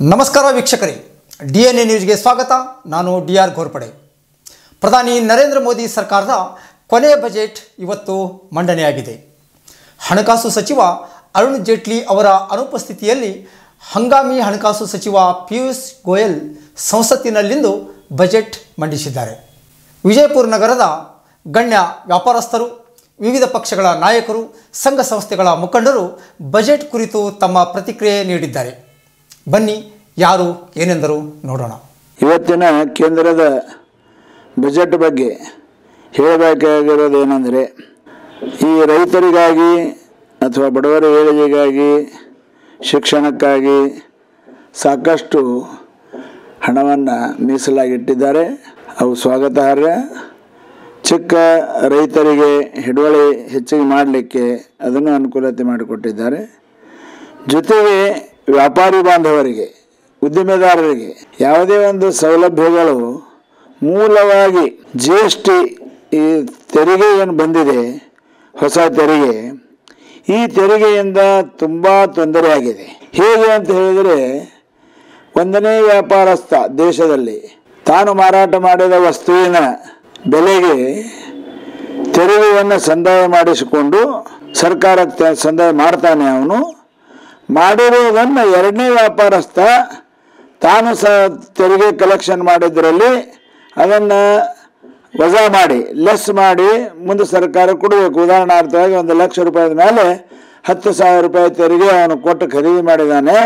ನಮಸ್ಕಾರ ವೀಕ್ಷಕರೇ. D N A ನ್ಯೂಸ್ಗೆ ಸ್ವಾಗತ. ನಾನು ಡಿ ಆರ್ ಘೋರ್ಪಡೆ. ಪ್ರಧಾನಿ ನರೇಂದ್ರ ಮೋದಿ ಸರ್ಕಾರದ ಕೊನೆಯ ಬಜೆಟ್ ಇವತ್ತು ಮಂಡನೆಯಾಗಿದೆ. ಹಣಕಾಸು ಸಚಿವ ಅರುಣ್ ಜೇಟ್ಲಿ ಅವರ ಅನುಪಸ್ಥಿತಿಯಲ್ಲಿ ಹಂಗಾಮಿ ಹಣಕಾಸು ಸಚಿವ ಪಿಯೂಷ್ ಗೋಯಲ್ ಸಂಸತ್ತಿನಲ್ಲಿಂದು ಬಜೆಟ್ ಮಂಡಿಸಿದ್ದಾರೆ. ವಿಜಯಪುರ ನಗರದ ಗಣ್ಯ ವ್ಯಾಪಾರಸ್ಥರು, ವಿವಿಧ ಪಕ್ಷಗಳ ನಾಯಕರು, ಸಂಘ ಸಂಸ್ಥೆಗಳ ಮುಖಂಡರು ಬಜೆಟ್ ಕುರಿತು ತಮ್ಮ ಪ್ರತಿಕ್ರಿಯೆ ನೀಡಿದ್ದಾರೆ. ಬನ್ನಿ ಯಾರು, ಏನೆಂದರು, ನೋಡೋಣ. ಇವತ್ತಿನ ಕೇಂದ್ರದ ಬಜೆಟ್ ಬಗ್ಗೆ ಹೇಳಬೇಕಾಗಿರೋದು ಏನಂದರೆ ಈ ರೈತರಿಗಾಗಿ ಅಥವಾ ಬಡವರ ಏಳಿಗೆಗಾಗಿ, ಶಿಕ್ಷಣಕ್ಕಾಗಿ ಸಾಕಷ್ಟು ಹಣವನ್ನು ಮೀಸಲಾಗಿಟ್ಟಿದ್ದಾರೆ. ಅವು ಸ್ವಾಗತಾರ್ಹ. ಚಿಕ್ಕ ರೈತರಿಗೆ ಹಿಡುವಳಿ ಹೆಚ್ಚಿಗೆ ಮಾಡಲಿಕ್ಕೆ ಅದನ್ನು ಅನುಕೂಲತೆ ಮಾಡಿಕೊಟ್ಟಿದ್ದಾರೆ. ಜೊತೆಗೆ ವ್ಯಾಪಾರಿ ಬಾಂಧವರಿಗೆ ಉದ್ದಿಮೆದಾರರಿಗೆ ಯಾವುದೇ ಒಂದು ಸೌಲಭ್ಯಗಳು ಮೂಲವಾಗಿ ಜಿ ಎಸ್ ಟಿ ಈ ತೆರಿಗೆ ಏನು ಬಂದಿದೆ, ಹೊಸ ತೆರಿಗೆ, ಈ ತೆರಿಗೆಯಿಂದ ತುಂಬ ತೊಂದರೆಯಾಗಿದೆ ಹೇಗೆ ಅಂತ ಹೇಳಿದರೆ, ಒಂದನೇ ವ್ಯಾಪಾರಸ್ಥ ದೇಶದಲ್ಲಿ ತಾನು ಮಾರಾಟ ಮಾಡಿದ ವಸ್ತುವಿನ ಬೆಲೆಗೆ ತೆರಿಗೆಯನ್ನು ಸಂದಾಯ ಮಾಡಿಸಿಕೊಂಡು ಸರ್ಕಾರಕ್ಕೆ ಸಂದಾಯ ಮಾಡ್ತಾನೆ ಅವನು. ಮಾಡಿರುವುದನ್ನು ಎರಡನೇ ವ್ಯಾಪಾರಸ್ಥ ತಾನು ಸಹ ತೆರಿಗೆ ಕಲೆಕ್ಷನ್ ಮಾಡಿದ್ರಲ್ಲಿ ಅದನ್ನು ವಜಾ ಮಾಡಿ ಲೆಸ್ ಮಾಡಿ ಮುಂದೆ ಸರ್ಕಾರ ಕೊಡಬೇಕು. ಉದಾಹರಣಾರ್ಥವಾಗಿ ಒಂದು ಲಕ್ಷ ರೂಪಾಯಿದ ಮೇಲೆ ಹತ್ತು ಸಾವಿರ ರೂಪಾಯಿ ತೆರಿಗೆ ಅವನು ಕೊಟ್ಟು ಖರೀದಿ ಮಾಡಿದ್ದಾನೆ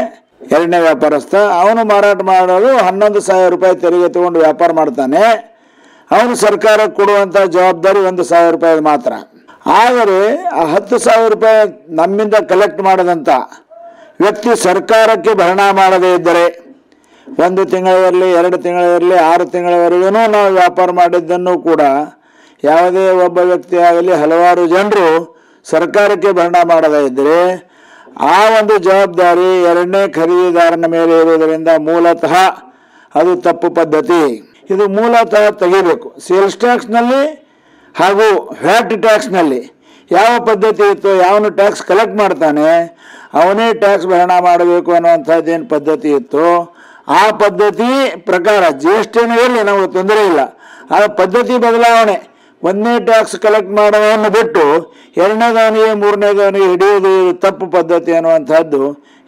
ಎರಡನೇ ವ್ಯಾಪಾರಸ್ಥ. ಅವನು ಮಾರಾಟ ಮಾಡಲು ಹನ್ನೊಂದು ಸಾವಿರ ರೂಪಾಯಿ ತೆರಿಗೆ ತಗೊಂಡು ವ್ಯಾಪಾರ ಮಾಡ್ತಾನೆ. ಅವನು ಸರ್ಕಾರಕ್ಕೆ ಕೊಡುವಂಥ ಜವಾಬ್ದಾರಿ ಒಂದು ಸಾವಿರ ರೂಪಾಯಿ ಮಾತ್ರ. ಆದರೆ ಆ ಹತ್ತು ಸಾವಿರ ರೂಪಾಯಿ ನಮ್ಮಿಂದ ಕಲೆಕ್ಟ್ ಮಾಡದಂಥ ವ್ಯಕ್ತಿ ಸರ್ಕಾರಕ್ಕೆ ಭರಣ ಮಾಡದೇ ಇದ್ದರೆ ಒಂದು ತಿಂಗಳಿರಲಿ ಎರಡು ತಿಂಗಳಿರಲಿ ಆರು ತಿಂಗಳವರೆಗೂ ನಾವು ವ್ಯಾಪಾರ ಮಾಡಿದ್ದನ್ನು ಕೂಡ ಯಾವುದೇ ಒಬ್ಬ ವ್ಯಕ್ತಿ ಆಗಲಿ ಹಲವಾರು ಜನರು ಸರ್ಕಾರಕ್ಕೆ ಭರಣ ಮಾಡದೇ ಇದ್ದರೆ ಆ ಒಂದು ಜವಾಬ್ದಾರಿ ಎರಡನೇ ಖರೀದಿದಾರನ ಮೇಲೆ ಇರುವುದರಿಂದ ಮೂಲತಃ ಅದು ತಪ್ಪು ಪದ್ಧತಿ. ಇದು ಮೂಲತಃ ತೆಗಿಬೇಕು. ಸೇಲ್ಸ್ ಟ್ಯಾಕ್ಸ್ನಲ್ಲಿ ಹಾಗೂ ವ್ಯಾಟ್ ಟ್ಯಾಕ್ಸ್ನಲ್ಲಿ ಯಾವ ಪದ್ಧತಿ ಇತ್ತು, ಯಾವನು ಟ್ಯಾಕ್ಸ್ ಕಲೆಕ್ಟ್ ಮಾಡ್ತಾನೆ, ಅವನೇ ಟ್ಯಾಕ್ಸ್ ಭರಣ ಮಾಡಬೇಕು ಅನ್ನುವಂಥದ್ದೇನು ಪದ್ಧತಿ ಇತ್ತು ಆ ಪದ್ಧತಿ ಪ್ರಕಾರ ಜಿ ಎಸ್ ಟಿನೂ ಇರಲಿ ನಾವು ತೊಂದರೆ ಇಲ್ಲ. ಆ ಪದ್ಧತಿ ಬದಲಾವಣೆ ಒಂದನೇ ಟ್ಯಾಕ್ಸ್ ಕಲೆಕ್ಟ್ ಮಾಡೋದನ್ನು ಬಿಟ್ಟು ಎರಡನೇದವನಿಗೆ ಮೂರನೇದವನಿಗೆ ಹಿಡಿಯೋದು ತಪ್ಪು ಪದ್ಧತಿ ಅನ್ನುವಂಥದ್ದು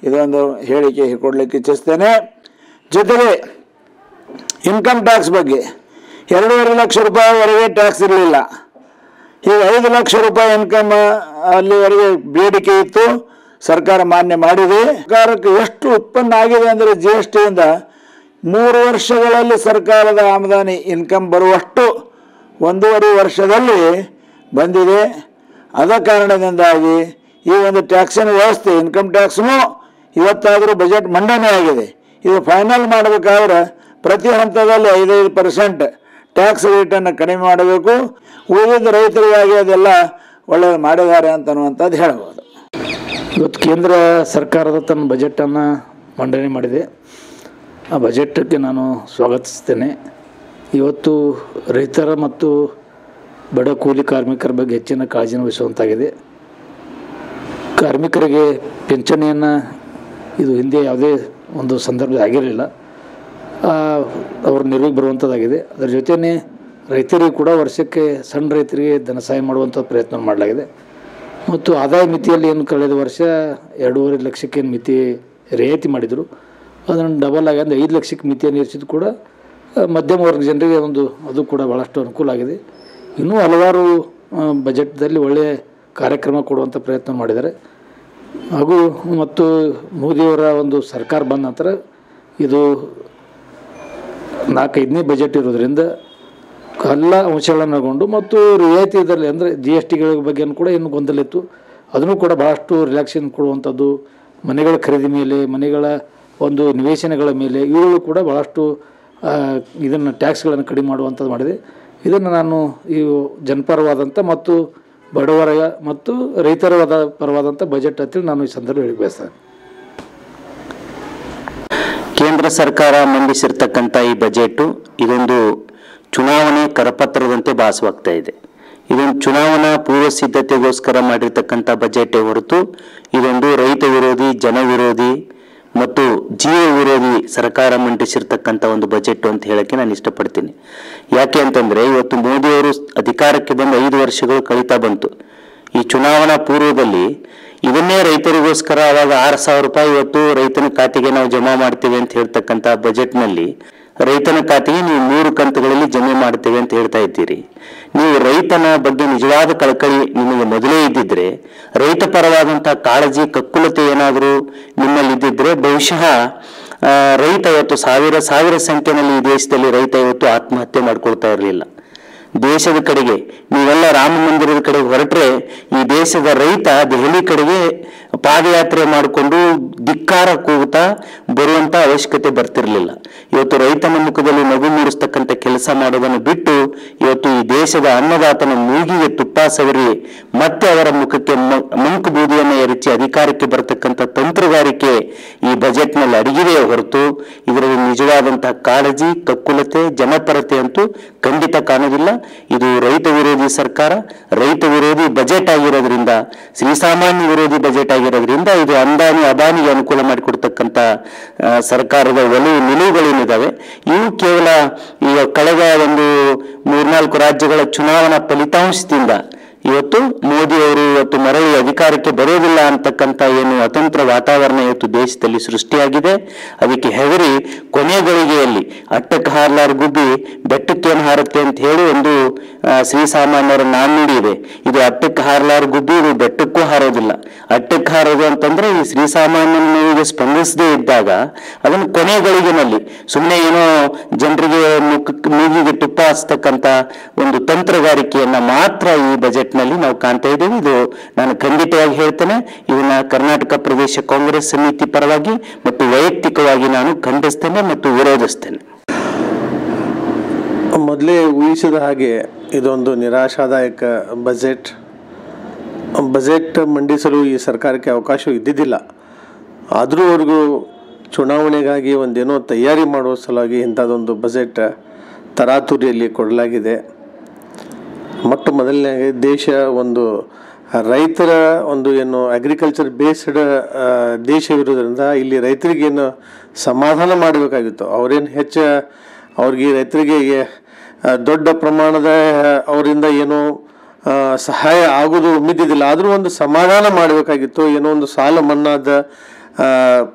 ಇದೊಂದು ಹೇಳಿಕೆ ಕೊಡಲಿಕ್ಕೆ ಇಚ್ಛಿಸ್ತೇನೆ. ಜೊತೆಗೆ ಇನ್ಕಮ್ ಟ್ಯಾಕ್ಸ್ ಬಗ್ಗೆ, ಎರಡೂವರೆ ಲಕ್ಷ ರೂಪಾಯಿವರೆಗೆ ಟ್ಯಾಕ್ಸ್ ಇರಲಿಲ್ಲ. ಈಗ ಐದು ಲಕ್ಷ ರೂಪಾಯಿ ಇನ್ಕಮ್ ಅಲ್ಲಿವರೆಗೆ ಬೇಡಿಕೆ ಇತ್ತು. ಸರ್ಕಾರ ಮಾನ್ಯ ಮಾಡಿದೆ. ಸರ್ಕಾರಕ್ಕೆ ಎಷ್ಟು ಉತ್ಪನ್ನ ಆಗಿದೆ ಅಂದರೆ ಜಿ ಎಸ್ ಟಿಯಿಂದ ಮೂರು ವರ್ಷಗಳಲ್ಲಿ ಸರ್ಕಾರದ ಆಮದಾನಿ ಇನ್ಕಮ್ ಬರುವಷ್ಟು ಒಂದೂವರೆ ವರ್ಷದಲ್ಲಿ ಬಂದಿದೆ. ಅದ ಕಾರಣದಿಂದಾಗಿ ಈ ಒಂದು ಟ್ಯಾಕ್ಸಿನ ವ್ಯವಸ್ಥೆ ಇನ್ಕಮ್ ಟ್ಯಾಕ್ಸ್ನೂ ಇವತ್ತಾದರೂ ಬಜೆಟ್ ಮಂಡನೆ ಆಗಿದೆ. ಇದು ಫೈನಲ್ ಮಾಡಬೇಕಾದ್ರೆ ಪ್ರತಿ ಹಂತದಲ್ಲಿ ಐದೈದು ಪರ್ಸೆಂಟ್ ಟ್ಯಾಕ್ಸ್ ರೇಟನ್ನು ಕಡಿಮೆ ಮಾಡಬೇಕು. ಉಳಿದ ರೈತರಿಗಾಗಿ ಅದೆಲ್ಲ ಒಳ್ಳೆಯದು ಮಾಡಿದ್ದಾರೆ ಅಂತ ಅನ್ನುವಂಥದ್ದು ಹೇಳ್ಬೋದು ಇವತ್ತು ಕೇಂದ್ರ ಸರ್ಕಾರದ ತನ್ನ ಬಜೆಟನ್ನು ಮಂಡನೆ ಮಾಡಿದೆ. ಆ ಬಜೆಟ್ಗೆ ನಾನು ಸ್ವಾಗತಿಸ್ತೇನೆ. ಇವತ್ತು ರೈತರ ಮತ್ತು ಬಡ ಕೂಲಿ ಕಾರ್ಮಿಕರ ಬಗ್ಗೆ ಹೆಚ್ಚಿನ ಕಾಳಜಿನ ವಹಿಸುವಂತಾಗಿದೆ. ಕಾರ್ಮಿಕರಿಗೆ ಪಿಂಚಣಿಯನ್ನು ಇದು ಹಿಂದೆ ಯಾವುದೇ ಒಂದು ಸಂದರ್ಭ ಆಗಿರಲಿಲ್ಲ. ಅವ್ರ ನೆರವಿಗೆ ಬರುವಂಥದ್ದಾಗಿದೆ ಅದರ ಜೊತೆಯೇ ರೈತರಿಗೆ ಕೂಡ ವರ್ಷಕ್ಕೆ ಸಣ್ಣ ರೈತರಿಗೆ ಧನ ಸಹಾಯ ಮಾಡುವಂಥ ಪ್ರಯತ್ನ ಮಾಡಲಾಗಿದೆ. ಮತ್ತು ಆದಾಯ ಮಿತಿಯಲ್ಲಿ ಏನು ಕಳೆದ ವರ್ಷ ಎರಡೂವರೆ ಲಕ್ಷಕ್ಕೆ ಏನು ಮಿತಿ ರಿಯಾಯಿತಿ ಮಾಡಿದರು. ಅದನ್ನು ಡಬಲ್ ಆಗಿ ಅಂದರೆ ಐದು ಲಕ್ಷಕ್ಕೆ ಮಿತಿಯನ್ನು ಇರಿಸಿದ್ದು ಕೂಡ ಮಧ್ಯಮ ವರ್ಗ ಜನರಿಗೆ ಒಂದು, ಅದು ಕೂಡ ಭಾಳಷ್ಟು ಅನುಕೂಲ ಆಗಿದೆ. ಇನ್ನೂ ಹಲವಾರು ಬಜೆಟ್ದಲ್ಲಿ ಒಳ್ಳೆಯ ಕಾರ್ಯಕ್ರಮ ಕೊಡುವಂಥ ಪ್ರಯತ್ನ ಮಾಡಿದ್ದಾರೆ. ಹಾಗೂ ಮತ್ತು ಮೋದಿಯವರ ಒಂದು ಸರ್ಕಾರ ಬಂದ ನಂತರ ಇದು ನಾಲ್ಕೈದನೇ ಬಜೆಟ್ ಇರೋದ್ರಿಂದ ಎಲ್ಲ ಅಂಶಗಳನ್ನು ಒಳಗೊಂಡು ಮತ್ತು ರಿಯಾಯಿತಿ ಇದರಲ್ಲಿ ಅಂದರೆ ಜಿ ಎಸ್ ಟಿಗಳ ಬಗ್ಗೆ ಕೂಡ ಏನು ಗೊಂದಲ ಇತ್ತು ಅದನ್ನು ಕೂಡ ಭಾಳಷ್ಟು ರಿಲ್ಯಾಕ್ಸೇಷನ್ ಕೊಡುವಂಥದ್ದು, ಮನೆಗಳ ಖರೀದಿ ಮೇಲೆ, ಮನೆಗಳ ಒಂದು ನಿವೇಶನಗಳ ಮೇಲೆ ಇವುಗಳು ಕೂಡ ಭಾಳಷ್ಟು ಇದನ್ನು ಟ್ಯಾಕ್ಸ್ಗಳನ್ನು ಕಡಿಮೆ ಮಾಡುವಂಥದ್ದು ಮಾಡಿದೆ. ಇದನ್ನು ನಾನು ಈ ಜನಪರವಾದಂಥ ಮತ್ತು ಬಡವರ ಮತ್ತು ರೈತರವಾದ ಪರವಾದಂಥ ಬಜೆಟ್ ಅಂತೇಳಿ ನಾನು ಈ ಸಂದರ್ಭ ಹೇಳಿ ಬಯಸ್ತೇನೆ. ಕೇಂದ್ರ ಸರ್ಕಾರ ಮಂಡಿಸಿರ್ತಕ್ಕಂಥ ಈ ಬಜೆಟು ಇದೊಂದು ಚುನಾವಣೆ ಕರಪತ್ರದಂತೆ ಭಾಸವಾಗ್ತಾ ಇದೆ. ಇದೊಂದು ಚುನಾವಣಾ ಪೂರ್ವ ಸಿದ್ಧತೆಗೋಸ್ಕರ ಮಾಡಿರ್ತಕ್ಕಂಥ ಬಜೆಟೇ ಹೊರತು ಇದೊಂದು ರೈತ ವಿರೋಧಿ, ಜನ ವಿರೋಧಿ ಮತ್ತು ಜೀವ ವಿರೋಧಿ ಸರ್ಕಾರ ಮಂಡಿಸಿರ್ತಕ್ಕಂಥ ಒಂದು ಬಜೆಟ್ ಅಂತ ಹೇಳಕ್ಕೆ ನಾನು ಇಷ್ಟಪಡ್ತೀನಿ. ಯಾಕೆ ಅಂತಂದ್ರೆ ಇವತ್ತು ಮೋದಿಯವರು ಅಧಿಕಾರಕ್ಕೆ ಬಂದು ಐದು ವರ್ಷಗಳು ಕಳೀತಾ ಬಂತು. ಈ ಚುನಾವಣಾ ಪೂರ್ವದಲ್ಲಿ ಇದನ್ನೇ ರೈತರಿಗೋಸ್ಕರ ಅವಾಗ ಆರು ಸಾವಿರ ರೂಪಾಯಿ ಇವತ್ತು ರೈತನ ಖಾತೆಗೆ ನಾವು ಜಮಾ ಮಾಡ್ತೀವಿ ಅಂತ ಹೇಳ್ತಕ್ಕಂಥ ಬಜೆಟ್ನಲ್ಲಿ ರೈತನ ಖಾತೆಗೆ ನೀವು ಮೂರು ಕಂತುಗಳಲ್ಲಿ ಜಮೆ ಮಾಡ್ತೇವೆ ಅಂತ ಹೇಳ್ತಾ ಇದ್ದೀರಿ. ನೀವು ರೈತನ ಬಗ್ಗೆ ನಿಜವಾದ ಕಳಕಳಿ ನಿಮಗೆ ಮೊದಲೇ ಇದ್ದಿದ್ರೆ, ರೈತ ಪರವಾದಂತಹ ಕಾಳಜಿ, ಕಕ್ಕುಲತೆ ಏನಾದರೂ ನಿಮ್ಮಲ್ಲಿ ಇದ್ದಿದ್ರೆ ಬಹುಶಃ ರೈತ ಇವತ್ತು ಸಾವಿರ ಸಾವಿರ ಸಂಖ್ಯೆಯಲ್ಲಿ ಈ ದೇಶದಲ್ಲಿ ರೈತ ಇವತ್ತು ಆತ್ಮಹತ್ಯೆ ಮಾಡ್ಕೊಳ್ತಾ ಇರಲಿಲ್ಲ. ದೇಶದ ಕಡೆಗೆ ನೀವೆಲ್ಲ ರಾಮ ಮಂದಿರದ ಕಡೆಗೆ ಹೊರಟ್ರೆ ಈ ದೇಶದ ರೈತ ದೆಹಲಿ ಕಡೆಗೆ ಪಾದಯಾತ್ರೆ ಮಾಡಿಕೊಂಡು ಧಿಕ್ಕಾರ ಕೂಗುತ್ತಾ ಬರುವಂತ ಅವಶ್ಯಕತೆ ಬರ್ತಿರ್ಲಿಲ್ಲ. ಇವತ್ತು ರೈತನ ಮುಖದಲ್ಲಿ ನಗು ಮೂಡಿಸ್ತಕ್ಕಂಥ ಕೆಲಸ ಮಾಡೋದನ್ನು ಬಿಟ್ಟು ಇವತ್ತು ಈ ದೇಶದ ಅನ್ನದಾತನ ಮೂಗಿಗೆ ತುಪ್ಪ ಸವರಿ ಮತ್ತೆ ಅವರ ಮುಖಕ್ಕೆ ಮಂಕು ಬೂದಿಯನ್ನು ಎರಚಿ ಅಧಿಕಾರಕ್ಕೆ ಬರತಕ್ಕಂಥ ತಂತ್ರಗಾರಿಕೆ ಈ ಬಜೆಟ್ನಲ್ಲಿ ಅಡಗಿದೆಯೇ ಹೊರತು ಇದರಲ್ಲಿ ನಿಜವಾದಂತಹ ಕಾಳಜಿ, ಕಕ್ಕುಲತೆ, ಜನಪರತೆ ಅಂತೂ ಖಂಡಿತ ಕಾಣೋದಿಲ್ಲ ಇದು ರೈತ ವಿರೋಧಿ ಸರ್ಕಾರ, ರೈತ ವಿರೋಧಿ ಬಜೆಟ್ ಆಗಿರೋದ್ರಿಂದ ಶ್ರೀಸಾಮಾನ್ಯ ವಿರೋಧಿ ಬಜೆಟ್ ಆಗಿರೋದ್ರಿಂದ ಇದು ಅಂದಾನಿ ಅದಾನಿಗೆ ಅನುಕೂಲ ಮಾಡಿಕೊಡ್ತಕ್ಕಂಥ ಸರ್ಕಾರದ ಒಲವು ನಿಲುವುಗಳೇನಿದ್ದಾವೆ ಇವು ಕೇವಲ ಈಗ ಕಳೆದ ಒಂದು ಮೂರ್ನಾಲ್ಕು ರಾಜ್ಯಗಳ ಚುನಾವಣಾ ಫಲಿತಾಂಶದಿಂದ ಇವತ್ತು ಮೋದಿ ಅವರು ಇವತ್ತು ಮರಳಿ ಅಧಿಕಾರಕ್ಕೆ ಬರೋದಿಲ್ಲ ಅಂತಕ್ಕಂಥ ಏನು ಅತಂತ್ರ ವಾತಾವರಣ ಇವತ್ತು ದೇಶದಲ್ಲಿ ಸೃಷ್ಟಿಯಾಗಿದೆ. ಅದಕ್ಕೆ ಹೆದರಿ ಕೊನೆ ಗಳಿಗೆಯಲ್ಲಿ ಅಟ್ಟಕ್ಕೆ ಹಾರಲಾರ ಗುಬ್ಬಿ ಬೆಟ್ಟಕ್ಕೇನು ಹಾರುತ್ತೆ ಅಂತ ಹೇಳಿ ಒಂದು ಶ್ರೀ ಶ್ರೀಸಾಮಾನ್ಯರ ನಾಣ್ಣುಡಿ ಇದೆ ಇದು ಅಟ್ಟಕ್ಕೆ ಹಾರಲಾರ ಗುಬ್ಬಿ, ಇದು ಬೆಟ್ಟಕ್ಕೂ ಹಾರೋದಿಲ್ಲ. ಅಟ್ಟಕ್ಕೆ ಹಾರೋದು ಅಂತಂದ್ರೆ ಈ ಶ್ರೀಸಾಮಾನ್ಯನಿಗೆ ಸ್ಪಂದಿಸದೇ ಇದ್ದಾಗ ಅದನ್ನು ಕೊನೆ ಗಳಿಗೆನಲ್ಲಿ ಸುಮ್ಮನೆ ಏನೋ ಜನರಿಗೆ ಮುಖಕ್ಕೆ, ಮೂಗಿಗೆ ತುಪ್ಪ ಹಚ್ಚತಕ್ಕಂಥ ಒಂದು ತಂತ್ರಗಾರಿಕೆಯನ್ನ ಮಾತ್ರ ಈ ಬಜೆಟ್ನಲ್ಲಿ ನಾವು ಕಾಣ್ತಾ ಇದ್ದೇವೆ. ಇದು ನಾನು ಖಂಡಿತವಾಗಿ ಹೇಳ್ತೇನೆ. ಇದನ್ನ ಕರ್ನಾಟಕ ಪ್ರದೇಶ ಕಾಂಗ್ರೆಸ್ ಸಮಿತಿ ಪರವಾಗಿ ಮತ್ತು ವೈಯಕ್ತಿಕವಾಗಿ ನಾನು ಖಂಡಿಸ್ತೇನೆ ಮತ್ತು ವಿರೋಧಿಸ್ತೇನೆ. ಮೊದಲೇ ಊಹಿಸಿದ ಹಾಗೆ ಇದೊಂದು ನಿರಾಶಾದಾಯಕ ಬಜೆಟ್. ಬಜೆಟ್ ಮಂಡಿಸಲು ಈ ಸರ್ಕಾರಕ್ಕೆ ಅವಕಾಶ ಇದ್ದಿದ್ದಿಲ್ಲ. ಆದರೂ ಚುನಾವಣೆಗಾಗಿ ಒಂದೇನೋ ತಯಾರಿ ಮಾಡುವ ಸಲುವಾಗಿ ಇಂಥದ್ದೊಂದು ಬಜೆಟ್ ತರಾತುರಿಯಲ್ಲಿ ಕೊಡಲಾಗಿದೆ. ಮೊದಲನೇ ದೇಶ ಒಂದು ರೈತರ ಒಂದು ಏನು ಅಗ್ರಿಕಲ್ಚರ್ ಬೇಸ್ಡ್ ದೇಶವಿರೋದ್ರಿಂದ ಇಲ್ಲಿ ರೈತರಿಗೇನು ಸಮಾಧಾನ ಮಾಡಬೇಕಾಗಿತ್ತು. ಅವರೇನು ಹೆಚ್ಚು, ಅವ್ರಿಗೆ ರೈತರಿಗೆ ದೊಡ್ಡ ಪ್ರಮಾಣದ ಅವರಿಂದ ಏನು ಸಹಾಯ ಆಗೋದು ಮಿದ್ದಿದ್ದಿಲ್ಲ ಆದರೂ ಒಂದು ಸಮಾಧಾನ ಮಾಡಬೇಕಾಗಿತ್ತು. ಏನೋ ಒಂದು ಸಾಲ ಮನ್ನಾದ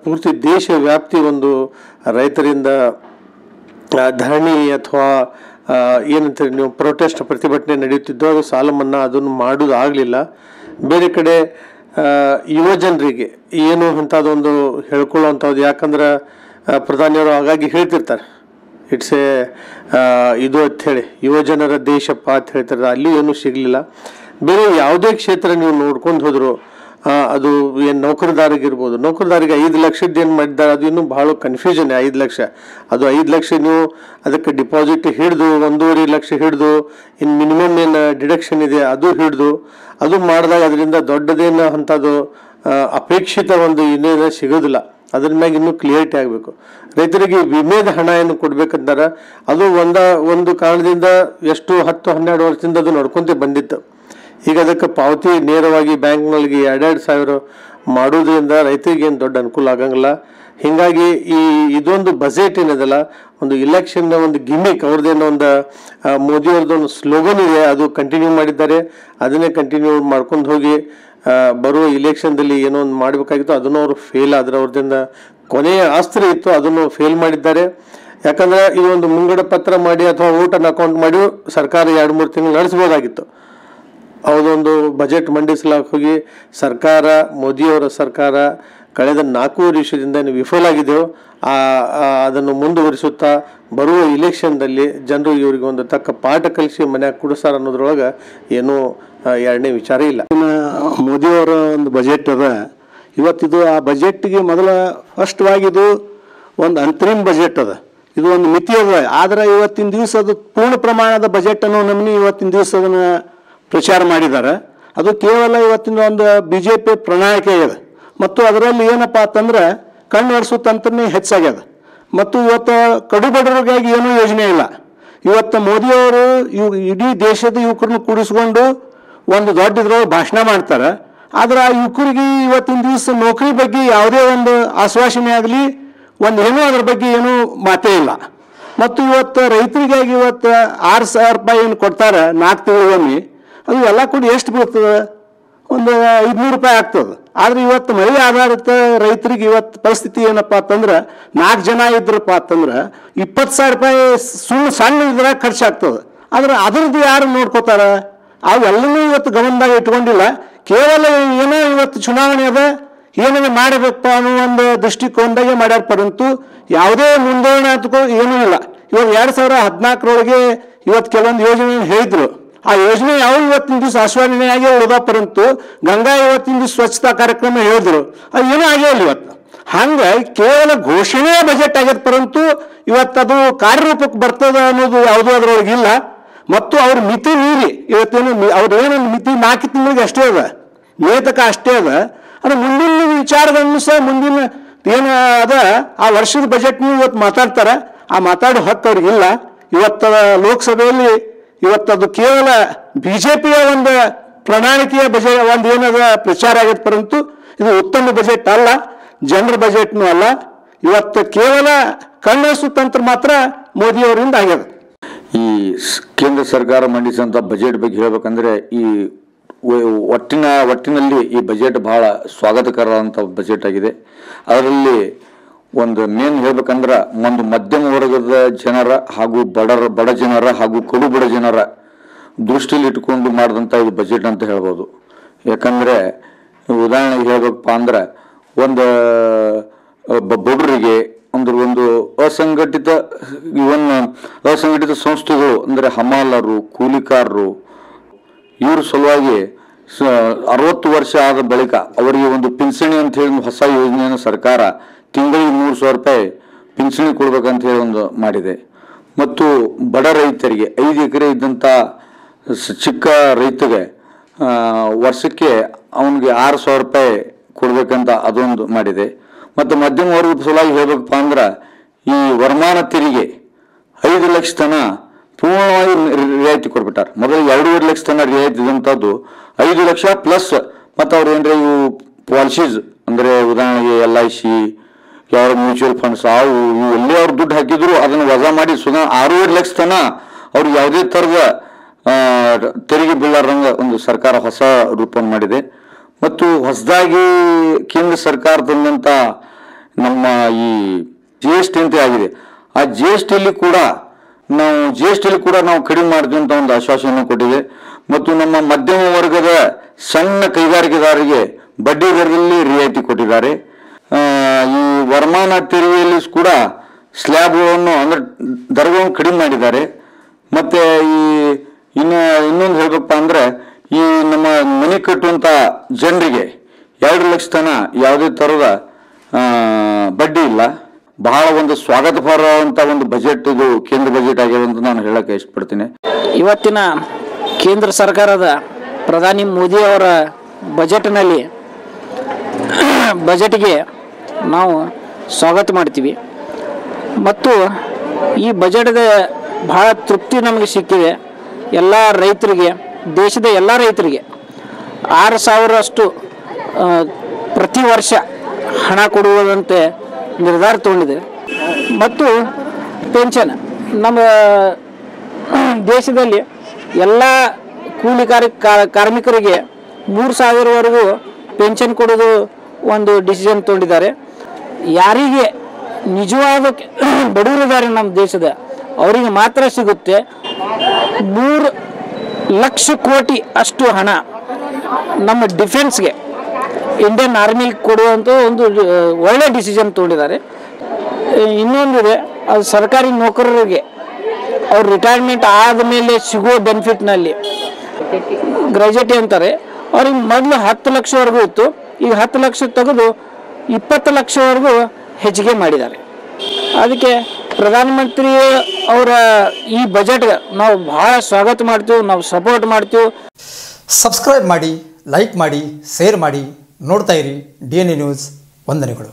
ಪೂರ್ತಿ ದೇಶ ವ್ಯಾಪ್ತಿ ಒಂದು ರೈತರಿಂದ ಧರಣಿ ಅಥವಾ ಏನಂತೀರಿ ನೀವು ಪ್ರೊಟೆಸ್ಟ್ ಪ್ರತಿಭಟನೆ ನಡೆಯುತ್ತಿದ್ದು, ಅದು ಸಾಲ ಮನ್ನಾ ಅದನ್ನು ಮಾಡೋದು ಆಗಲಿಲ್ಲ. ಬೇರೆ ಕಡೆ ಯುವ ಜನರಿಗೆ ಏನು ಅಂಥದ್ದೊಂದು ಹೇಳ್ಕೊಳ್ಳುವಂಥದ್ದು, ಯಾಕಂದ್ರೆ ಪ್ರಧಾನಿಯವರು ಹಾಗಾಗಿ ಹೇಳ್ತಿರ್ತಾರೆ. ಇಟ್ಸ್ ಎ ಇದು ಅಂಥೇಳಿ ಯುವ ಜನರ ದೇಶಪ್ಪ ಅಂತ ಹೇಳ್ತಾರೆ ಅಲ್ಲಿ ಏನೂ ಸಿಗಲಿಲ್ಲ. ಬೇರೆ ಯಾವುದೇ ಕ್ಷೇತ್ರ ನೀವು ನೋಡ್ಕೊಂಡು ಹೋದ್ರು ಅದು ಏನು ನೌಕರದಾರಿಗಿರ್ಬೋದು. ನೌಕರದಾರಿಗೆ ಐದು ಲಕ್ಷದ ಏನು ಮಾಡಿದ್ದಾರೆ ಅದು ಇನ್ನೂ ಭಾಳ ಕನ್ಫ್ಯೂಷನ್ ಐದು ಲಕ್ಷ. ಅದು ಐದು ಲಕ್ಷ ನೀವು ಅದಕ್ಕೆ ಡಿಪಾಸಿಟ್ ಹಿಡಿದು, ಒಂದೂವರೆ ಲಕ್ಷ ಹಿಡಿದು ಇನ್ನು ಮಿನಿಮಮ್ ಏನು ಡಿಡಕ್ಷನ್ ಇದೆ, ಅದು ಹಿಡಿದು, ಅದು ಮಾಡಿದಾಗ ಅದರಿಂದ ದೊಡ್ಡದೇನು ಅಂಥದ್ದು ಅಪೇಕ್ಷಿತ ಒಂದು ಇನ್ನೇನು ಸಿಗೋದಿಲ್ಲ. ಅದ್ರ ಮ್ಯಾಗ ಇನ್ನೂ ಕ್ಲಿಯರಿಟಿ ಆಗಬೇಕು. ರೈತರಿಗೆ ವಿಮೆದ ಹಣ ಏನು ಕೊಡ್ಬೇಕಂತಾರೆ, ಅದು ಒಂದ, ಒಂದು ಕಾರಣದಿಂದ ಎಷ್ಟು ಹತ್ತು ಹನ್ನೆರಡು ವರ್ಷದಿಂದ ಅದು ನಡ್ಕೊಂತ ಬಂದಿತ್ತು. ಈಗ ಅದಕ್ಕೆ ಪಾವತಿ ನೇರವಾಗಿ ಬ್ಯಾಂಕ್ನೊಳಗೆ ಎರಡೆರಡು ಸಾವಿರ ಮಾಡೋದ್ರಿಂದ ರೈತರಿಗೆ ಏನು ದೊಡ್ಡ ಅನುಕೂಲ ಆಗಂಗಿಲ್ಲ. ಹೀಗಾಗಿ ಈ ಇದೊಂದು ಬಜೆಟ್ ಏನಿದೆಲ್ಲ, ಒಂದು ಇಲೆಕ್ಷನ್ನ ಒಂದು ಗಿಮಿಕ್ ಅವ್ರದ್ದೇನೋ ಒಂದು ಮೋದಿಯವ್ರದ್ದು ಒಂದು ಸ್ಲೋಗನ್ ಇದೆ, ಅದು ಕಂಟಿನ್ಯೂ ಮಾಡಿದ್ದಾರೆ. ಅದನ್ನೇ ಕಂಟಿನ್ಯೂ ಮಾಡ್ಕೊಂಡು ಹೋಗಿ ಬರುವ ಇಲೆಕ್ಷನ್ದಲ್ಲಿ ಏನೋ ಒಂದು ಮಾಡಬೇಕಾಗಿತ್ತು, ಅದನ್ನು ಅವರು ಫೇಲ್ ಆದ್ರೆ ಅವ್ರದಿಂದ ಕೊನೆಯ ಅಸ್ತ್ರ ಇತ್ತು, ಅದನ್ನು ಫೇಲ್ ಮಾಡಿದ್ದಾರೆ. ಯಾಕಂದ್ರೆ ಈ ಒಂದು ಮುಂಗಡ ಪತ್ರ ಮಾಡಿ ಅಥವಾ ಊಟನ ಅಕೌಂಟ್ ಮಾಡಿ ಸರ್ಕಾರ ಎರಡು ಮೂರು ತಿಂಗಳು ನಡೆಸ್ಬೋದಾಗಿತ್ತು. ಅವದೊಂದು ಬಜೆಟ್ ಮಂಡಿಸಲಾಕ ಹೋಗಿ ಸರ್ಕಾರ ಮೋದಿಯವರ ಸರ್ಕಾರ ಕಳೆದ ನಾಲ್ಕೂವರೆ ವರ್ಷದಿಂದ ಏನು ವಿಫಲ ಆಗಿದೆಯೋ ಆ ಆ, ಅದನ್ನು ಮುಂದುವರಿಸುತ್ತಾ ಬರುವ ಇಲೆಕ್ಷನ್ದಲ್ಲಿ ಜನರು ಇವರಿಗೆ ಒಂದು ತಕ್ಕ ಪಾಠ ಕಲಿಸಿ ಮನ್ಯಾಗ ಕುಡಿಸ್ತಾರ ಅನ್ನೋದ್ರೊಳಗೆ ಏನೂ ಎರಡನೇ ವಿಚಾರ ಇಲ್ಲ. ಮೋದಿಯವರ ಒಂದು ಬಜೆಟ್ ಅದ. ಇವತ್ತಿದು ಆ ಬಜೆಟ್ಗೆ ಮೊದಲ ಫಸ್ಟ್ವಾಗಿದು ಒಂದು ಅಂತರಿಮ್ ಬಜೆಟ್ ಅದ. ಇದು ಒಂದು ಮಿತಿ ಅದ. ಆದರೆ ಇವತ್ತಿನ ದಿವಸ ಅದು ಪೂರ್ಣ ಪ್ರಮಾಣದ ಬಜೆಟ್ ಅನ್ನೋ ನಮ್ನಿ ಇವತ್ತಿನ ದಿವಸ ಅದನ್ನ ಪ್ರಚಾರ ಮಾಡಿದ್ದಾರೆ. ಅದು ಕೇವಲ ಇವತ್ತಿನ ಒಂದು ಬಿ ಜೆ ಪಿ ಪ್ರಣಾಳಿಕೆ ಇದೆ ಮತ್ತು ಅದರಲ್ಲಿ ಏನಪ್ಪ ಅಂತಂದ್ರೆ ಕಣ್ಣು ತಂತ್ರನೇ ಹೆಚ್ಚಾಗ್ಯದ. ಮತ್ತು ಇವತ್ತು ಕಡುಬಡವರಿಗಾಗಿ ಏನೂ ಯೋಜನೆ ಇಲ್ಲ. ಇವತ್ತು ಮೋದಿಯವರು ಇವ್ ಇಡೀ ದೇಶದ ಯುವಕರನ್ನು ಕೂಡಿಸ್ಕೊಂಡು ಒಂದು ದೊಡ್ಡ ಇದ್ರೊಳಗೆ ಭಾಷಣ ಮಾಡ್ತಾರೆ. ಆದರೆ ಆ ಯುವಕರಿಗೆ ಇವತ್ತಿನ ದಿವಸ ನೌಕರಿ ಬಗ್ಗೆ ಯಾವುದೇ ಒಂದು ಆಶ್ವಾಸನೆ ಆಗಲಿ, ಒಂದು ಏನೂ ಅದ್ರ ಬಗ್ಗೆ ಏನೂ ಮಾತೇ ಇಲ್ಲ. ಮತ್ತು ಇವತ್ತು ರೈತರಿಗಾಗಿ ಇವತ್ತು ಆರು ಸಾವಿರ ರೂಪಾಯಿ ಏನು ಕೊಡ್ತಾರೆ ನಾಲ್ಕು ತಿಂಗಳಿಗೊಮ್ಮೆ. ಅದು ಎಲ್ಲ ಕೂಡ ಎಷ್ಟು ಬೀಳ್ತದೆ? ಒಂದು ಐದುನೂರು ರೂಪಾಯಿ ಆಗ್ತದೆ. ಆದರೆ ಇವತ್ತು ಮಳೆ ಆಧಾರಿತ ರೈತರಿಗೆ ಇವತ್ತು ಪರಿಸ್ಥಿತಿ ಏನಪ್ಪ ಅಂತಂದ್ರೆ, ನಾಲ್ಕು ಜನ ಇದ್ರಪ್ಪ ಅಂತಂದ್ರೆ, ಇಪ್ಪತ್ತು ಸಾವಿರ ರೂಪಾಯಿ ಸುಳ್ಳು ಸಣ್ಣ ಇದ್ರಾಗ ಖರ್ಚಾಗ್ತದೆ ಆದರೆ ಅದ್ರದ್ದು ಯಾರು ನೋಡ್ಕೋತಾರೆ? ಅವೆಲ್ಲನೂ ಇವತ್ತು ಗಮನದಾಗ ಇಟ್ಕೊಂಡಿಲ್ಲ. ಕೇವಲ ಏನೋ ಇವತ್ತು ಚುನಾವಣೆ ಅದ, ಏನೇನು ಮಾಡಬೇಕಪ್ಪ ಅನ್ನೋ ಒಂದು ದೃಷ್ಟಿಕೋನದಾಗೆ ಮಾಡ್ಯಾರ ಪರಂತು ಯಾವುದೇ ಮುಂದೋಣ ಅಂತಕೋ ಏನೂ ಇಲ್ಲ. ಇವಾಗ ಎರಡು ಸಾವಿರ ಹದಿನಾಲ್ಕರೊಳಗೆ ಇವತ್ತು ಕೆಲವೊಂದು ಯೋಜನೆ ಹೇಳಿದ್ರು. ಆ ಯೋಜನೆ ಯಾವ ಇವತ್ತಿನ ದಿವಸ ಆಶ್ವಾಸನೆಯಾಗಿ ಉಳಿದ ಪರಂತು ಗಂಗಾ ಇವತ್ತಿನ ದಿವಸ ಸ್ವಚ್ಛತಾ ಕಾರ್ಯಕ್ರಮ ಹೇಳಿದ್ರು. ಅದು ಏನೂ ಆಗೇ ಇಲ್ಲ ಇವತ್ತು. ಹಂಗೆ ಕೇವಲ ಘೋಷಣೆ ಬಜೆಟ್ ಆಗ್ಯದ ಪರಂತು ಇವತ್ತದು ಕಾರ್ಯರೂಪಕ್ಕೆ ಬರ್ತದ ಅನ್ನೋದು ಯಾವುದೂ ಅದರೊಳಗೆ ಇಲ್ಲ. ಮತ್ತು ಅವ್ರ ಮಿತಿ ಮೀರಿ ಇವತ್ತೇನು ಅವ್ರೇನು ಅವ್ರ ಏನೊಂದು ಮಿತಿ ನಾಲ್ಕು ತಿಂಗಳಿಗೆ ಅಷ್ಟೇ ಅದ. ನೇತಕ ಅಷ್ಟೇ ಅದ. ಅದು ಮುಂದಿನ ವಿಚಾರಗಳನ್ನು ಸಹ ಮುಂದಿನ ಏನು ಅದ, ಆ ವರ್ಷದ ಬಜೆಟ್ನು ಇವತ್ತು ಮಾತಾಡ್ತಾರೆ. ಆ ಮಾತಾಡೋ ಹಕ್ಕು ಅವ್ರಿಗಿಲ್ಲ. ಇವತ್ತ ಲೋಕಸಭೆಯಲ್ಲಿ ಇವತ್ತದು ಕೇವಲ ಬಿ ಜೆ ಪಿಯ ಒಂದು ಪ್ರಣಾಳಿಕೆಯ ಬಜೆಟ್ ಒಂದು ಏನದ ಪ್ರಚಾರ ಆಗೈತೆ ಪರಂತು ಇದು ಉತ್ತಮ ಬಜೆಟ್ ಅಲ್ಲ, ಜನರ ಬಜೆಟ್ನೂ ಅಲ್ಲ. ಇವತ್ತು ಕೇವಲ ಕಣ್ಣಸು ತಂತ್ರ ಮಾತ್ರ ಮೋದಿಯವರಿಂದ ಆಗ್ಯದ. ಈ ಕೇಂದ್ರ ಸರ್ಕಾರ ಮಂಡಿಸಿದಂಥ ಬಜೆಟ್ ಬಗ್ಗೆ ಹೇಳ್ಬೇಕಂದ್ರೆ ಈ ಒಟ್ಟಿನ ಒಟ್ಟಿನಲ್ಲಿ ಈ ಬಜೆಟ್ ಬಹಳ ಸ್ವಾಗತಕರವಾದಂಥ ಬಜೆಟ್ ಆಗಿದೆ. ಅದರಲ್ಲಿ ಒಂದು ಮೇನ್ ಹೇಳ್ಬೇಕಂದ್ರೆ ಒಂದು ಮಧ್ಯಮ ವರ್ಗದ ಜನರ ಹಾಗೂ ಬಡರ ಬಡ ಜನರ ಹಾಗೂ ಕಡು ಬಡ ಜನರ ದೃಷ್ಟಿಲಿ ಇಟ್ಕೊಂಡು ಮಾಡಿದಂಥ ಇದು ಬಜೆಟ್ ಅಂತ ಹೇಳ್ಬೋದು. ಯಾಕಂದರೆ ಉದಾಹರಣೆಗೆ ಹೇಳ್ಬೇಕಪ್ಪ ಅಂದ್ರೆ ಒಂದು ಬಡರಿಗೆ ಅಂದ್ರೆ ಒಂದು ಅಸಂಘಟಿತ ಇವನ್, ಅಸಂಘಟಿತ ಸಂಸ್ಥೆಗಳು ಅಂದರೆ ಹಮಾಲರು, ಕೂಲಿಕಾರರು, ಇವ್ರ ಸಲುವಾಗಿ ಅರವತ್ತು ವರ್ಷ ಆದ ಬಳಿಕ ಅವರಿಗೆ ಒಂದು ಪಿಂಚಣಿ ಅಂತ ಹೇಳಿ ಹೊಸ ಯೋಜನೆಯನ್ನು ಸರ್ಕಾರ ತಿಂಗಳಿಗೆ ಮೂರು ಸಾವಿರ ರೂಪಾಯಿ ಪಿಂಚಣಿ ಕೊಡಬೇಕಂತ ಹೇಳಿ ಒಂದು ಮಾಡಿದೆ. ಮತ್ತು ಬಡ ರೈತರಿಗೆ, ಐದು ಎಕರೆ ಇದ್ದಂಥ ಚಿಕ್ಕ ರೈತಗೆ ವರ್ಷಕ್ಕೆ ಅವನಿಗೆ ಆರು ಸಾವಿರ ರೂಪಾಯಿ ಕೊಡಬೇಕಂತ ಅದೊಂದು ಮಾಡಿದೆ. ಮತ್ತು ಮಧ್ಯಮ ವರ್ಗದ ಸಲುವಾಗಿ ಹೇಳಬೇಕಪ್ಪ ಅಂದ್ರೆ, ಈ ವರಮಾನ ತೆರಿಗೆ ಐದು ಲಕ್ಷ ತನ ಪೂರ್ಣವಾಗಿ ರಿಯಾಯಿತಿ ಕೊಡ್ಬಿಟ್ಟಾರೆ ಮೊದಲು ಎರಡೂವರೆ ಲಕ್ಷ ತನ ರಿಯಾಯಿತಿ ಇದ್ದಂಥದ್ದು ಐದು ಲಕ್ಷ ಪ್ಲಸ್, ಮತ್ತು ಅವ್ರು ಏನಾರ ಇವು ಪಾಲಿಸೀಸ್, ಅಂದರೆ ಉದಾಹರಣೆಗೆ ಎಲ್ ಐ ಸಿ ಯಾವ ಮ್ಯೂಚುವಲ್ ಫಂಡ್ಸ್ ಅವು ಇವು ಎಲ್ಲೇ ಅವ್ರು ದುಡ್ಡು ಹಾಕಿದ್ರು, ಅದನ್ನು ವಜಾ ಮಾಡಿ ಸುಧಾ ಆರೂವರೆ ಲಕ್ಷ ತನ ಅವ್ರು ಯಾವುದೇ ಥರದ ತೆರಿಗೆ ಬೀಳಾರಂಗ ಒಂದು ಸರ್ಕಾರ ಹೊಸ ರೂಪ ಮಾಡಿದೆ. ಮತ್ತು ಹೊಸದಾಗಿ ಕೇಂದ್ರ ಸರ್ಕಾರ ತಂದಂಥ ನಮ್ಮ ಈ ಜಿ ಎಸ್ ಟಿ ಅಂತ ಆಗಿದೆ. ಆ ಜಿ ಎಸ್ ಟಿಲಿ ಕೂಡ ನಾವು ಜಿ ಎಸ್ ಟಿಲಿ ಕೂಡ ನಾವು ಕಡಿಮೆ ಮಾಡ್ತೀವಿ ಅಂತ ಒಂದು ಆಶ್ವಾಸನೆ ಕೊಟ್ಟಿದೆ. ಮತ್ತು ನಮ್ಮ ಮಧ್ಯಮ ವರ್ಗದ ಸಣ್ಣ ಕೈಗಾರಿಕೆದಾರರಿಗೆ ಬಡ್ಡಿ ದರದಲ್ಲಿ ರಿಯಾಯಿತಿ ಕೊಟ್ಟಿದ್ದಾರೆ. ಈ ವರಮಾನ ತೆರಿಗೆಯಲ್ಲಿ ಕೂಡ ಸ್ಲ್ಯಾಬ್ಗಳನ್ನು ಅಂದರೆ ದರಗಳನ್ನು ಕಡಿಮೆ ಮಾಡಿದ್ದಾರೆ. ಮತ್ತು ಈ ಇನ್ನು ಇನ್ನೊಂದು ಹೇಳಬೇಕಪ್ಪ ಅಂದರೆ ಈ ನಮ್ಮ ಮನೆ ಕಟ್ಟುವಂಥ ಜನರಿಗೆ ಎರಡು ಲಕ್ಷ ತನ ಯಾವುದೇ ಥರದ ಬಡ್ಡಿ ಇಲ್ಲ. ಬಹಳ ಒಂದು ಸ್ವಾಗತಪರವಂಥ ಒಂದು ಬಜೆಟ್ ಇದು ಕೇಂದ್ರ ಬಜೆಟ್ ಆಗಿದೆ ಅಂತ ನಾನು ಹೇಳಕ್ಕೆ ಇಷ್ಟಪಡ್ತೀನಿ. ಇವತ್ತಿನ ಕೇಂದ್ರ ಸರ್ಕಾರದ ಪ್ರಧಾನಿ ಮೋದಿ ಅವರ ಬಜೆಟ್ನಲ್ಲಿ ಬಜೆಟ್ಗೆ ನಾವು ಸ್ವಾಗತ ಮಾಡ್ತೀವಿ. ಮತ್ತು ಈ ಬಜೆಟ್ದ ಬಹಳ ತೃಪ್ತಿ ನಮಗೆ ಸಿಕ್ಕಿದೆ. ಎಲ್ಲ ರೈತರಿಗೆ, ದೇಶದ ಎಲ್ಲ ರೈತರಿಗೆ ಆರು ಸಾವಿರಷ್ಟು ಪ್ರತಿ ವರ್ಷ ಹಣ ಕೊಡುವುದಂತೆ ನಿರ್ಧಾರ ತಗೊಂಡಿದೆ. ಮತ್ತು ಪೆನ್ಷನ್, ನಮ್ಮ ದೇಶದಲ್ಲಿ ಎಲ್ಲ ಕೂಲಿ ಕಾರ್ಮಿಕರಿಗೆ ಮೂರು ಸಾವಿರವರೆಗೂ ಪೆನ್ಷನ್ ಕೊಡೋದು ಒಂದು ಡಿಸಿಷನ್ ತೊಗೊಂಡಿದ್ದಾರೆ. ಯಾರಿಗೆ ನಿಜವಾದ ಬಡವರಿದ್ದಾರೆ ನಮ್ಮ ದೇಶದ ಅವರಿಗೆ ಮಾತ್ರ ಸಿಗುತ್ತೆ ಮೂರು ಲಕ್ಷ ಕೋಟಿ ಅಷ್ಟು ಹಣ ನಮ್ಮ ಡಿಫೆನ್ಸ್ಗೆ. ಇಂಡಿಯನ್ ಆರ್ಮಿಗೆ ಕೊಡುವಂಥ ಒಂದು ಒಳ್ಳೆ ಡಿಸಿಷನ್ ತೊಗೊಂಡಿದ್ದಾರೆ. ಇನ್ನೊಂದಿದೆ ಅದು ಸರ್ಕಾರಿ ನೌಕರರಿಗೆ ಅವ್ರ ರಿಟೈರ್ಮೆಂಟ್ ಆದಮೇಲೆ ಸಿಗೋ ಬೆನಿಫಿಟ್ನಲ್ಲಿ ಗ್ರಾಜುಯೇಟಿ ಅಂತಾರೆ. ಅವ್ರಿಗೆ ಮೊದಲು ಹತ್ತು ಲಕ್ಷವರೆಗೂ ಇತ್ತು. ಈಗ ಹತ್ತು ಲಕ್ಷ ತೆಗೆದು ಇಪ್ಪತ್ತು ಲಕ್ಷವರೆಗೂ ಹೆಚ್ಚಿಗೆ ಮಾಡಿದ್ದಾರೆ. ಅದಕ್ಕೆ ಪ್ರಧಾನಮಂತ್ರಿ ಅವರ ಈ ಬಜೆಟ್ ನಾವು ಭಾಳ ಸ್ವಾಗತ ಮಾಡ್ತೀವಿ, ನಾವು ಸಪೋರ್ಟ್ ಮಾಡ್ತೀವಿ. ಸಬ್ಸ್ಕ್ರೈಬ್ ಮಾಡಿ ಲೈಕ್ ಮಾಡಿ ಶೇರ್ ಮಾಡಿ, ನೋಡ್ತಾ ಇರಿ ಡಿ ಎನ್ ಎ ನ್ಯೂಸ್ ವಂದನೆಗಳು.